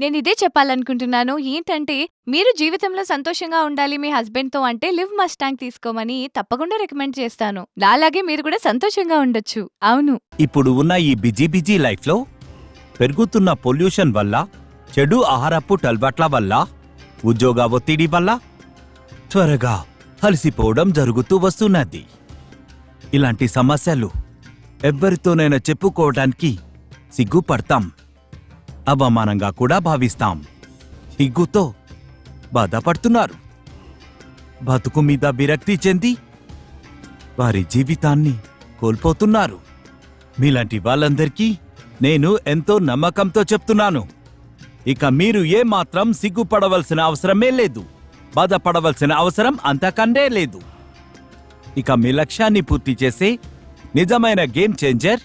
నేను ఇదే చెప్పాలనుకుంటున్నాను. ఏంటంటే మీరు జీవితంలో సంతోషంగా ఉండాలి మీ హస్బెండ్తో అంటే లివ్ మస్టాంగ్ తీసుకోమని తప్పకుండా రికమెండ్ చేస్తాను. నాలాగే మీరు కూడా సంతోషంగా ఉండొచ్చు. అవును. ఇప్పుడు ఉన్న ఈ బిజీ బిజీ లైఫ్లో పెరుగుతున్న పొల్యూషన్ వల్ల చెడు ఆహారపు అలవాట్ల వల్ల ఉద్యోగ ఒత్తిడి వల్ల త్వరగా అలసిపోవడం జరుగుతూ వస్తున్నది. ఇలాంటి సమస్యలు ఎవ్వరితోనైనా చెప్పుకోవడానికి సిగ్గుపడతాం. అవమానంగా కూడా భావిస్తాం. సిగ్గుతో బాధపడుతున్నారు. బతుకు మీద విరక్తి చెంది వారి జీవితాన్ని కోల్పోతున్నారు. మీలాంటి వాళ్ళందరికీ నేను ఎంతో నమ్మకంతో చెప్తున్నాను. ఇక మీరు ఏ మాత్రం సిగ్గుపడవలసిన అవసరమే లేదు. బాధపడవలసిన అవసరం అంతకంటే లేదు. ఇక మీ లక్ష్యాన్ని పూర్తి చేసే నిజమైన గేమ్ చేంజర్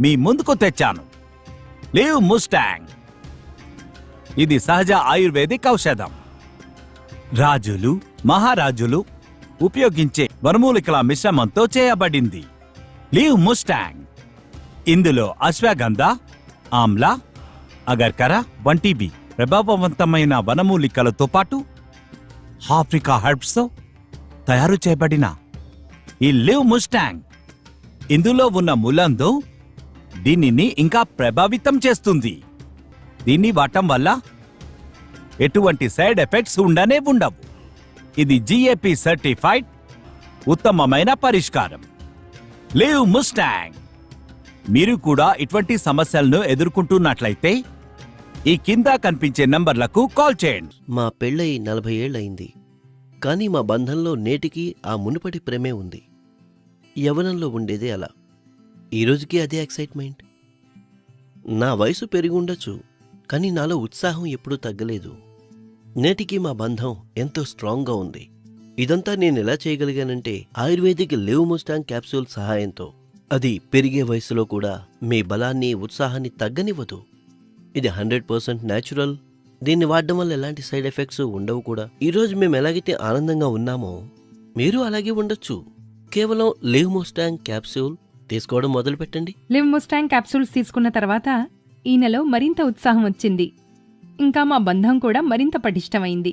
మీ ముందుకు తెచ్చాను. Liv Mustang. ఇది సహజ ఆయుర్వేదిక్ ఔషధం. రాజులు మహారాజులు ఉపయోగించే వనమూలికల మిశ్రమంతో చేయబడింది. Liv Mustang. ఇందులో అశ్వగంధ ఆమ్లా అగర్కర వంటివి ప్రభావవంతమైన వనమూలికలతో పాటు ఆఫ్రికా హెర్బ్స్తో తయారు చేయబడిన ఈ లివ్ ముస్టాంగ్. ఇందులో ఉన్న ములందు దీనిని ఇంకా ప్రభావితం చేస్తుంది. దీన్ని వాడటం వల్ల ఎటువంటి సైడ్ ఎఫెక్ట్స్ ఉండనే ఉండవు. ఇది జిఏపి సర్టిఫైడ్ ఉత్తమమైన పరిష్కారం. Liv Mustang. మీరు కూడా ఇటువంటి సమస్యలను ఎదుర్కొంటున్నట్లయితే ఈ కింద కనిపించే నంబర్లకు కాల్ చేయండి. మా పెళ్ళై నలభై ఏళ్ళయింది. కానీ మా బంధంలో నేటికి ఆ మునుపటి ప్రేమే ఉంది. యవనంలో ఉండేదే అలా. ఈరోజుకి అదే ఎక్సైట్మెంట్. నా వయసు పెరిగి ఉండొచ్చు కానీ నాలో ఉత్సాహం ఎప్పుడూ తగ్గలేదు. నేటికి మా బంధం ఎంతో స్ట్రాంగ్గా ఉంది. ఇదంతా నేను ఎలా చేయగలిగానంటే ఆయుర్వేదిక్ లివ్ ముస్టాంగ్ క్యాప్సూల్ సహాయంతో. అది పెరిగే వయసులో కూడా మీ బలాన్ని ఉత్సాహాన్ని తగ్గనివ్వదు. ఇది హండ్రెడ్ పర్సెంట్ న్యాచురల్. దీన్ని వాడడం వల్ల ఎలాంటి సైడ్ ఎఫెక్ట్స్ ఉండవు కూడా. ఈరోజు మేము ఎలాగైతే ఆనందంగా ఉన్నామో మీరు అలాగే ఉండొచ్చు. కేవలం లివ్ మోస్టాంగ్ క్యాప్సూల్ తీసుకోవడం మొదలు పెట్టండి లివ్ ముస్టాంగ్ క్యాప్సూల్స్ తీసుకున్న తర్వాత ఈ నెల మరింత ఉత్సాహం వచ్చింది. ఇంకా మా బంధం కూడా మరింత పటిష్టమైంది.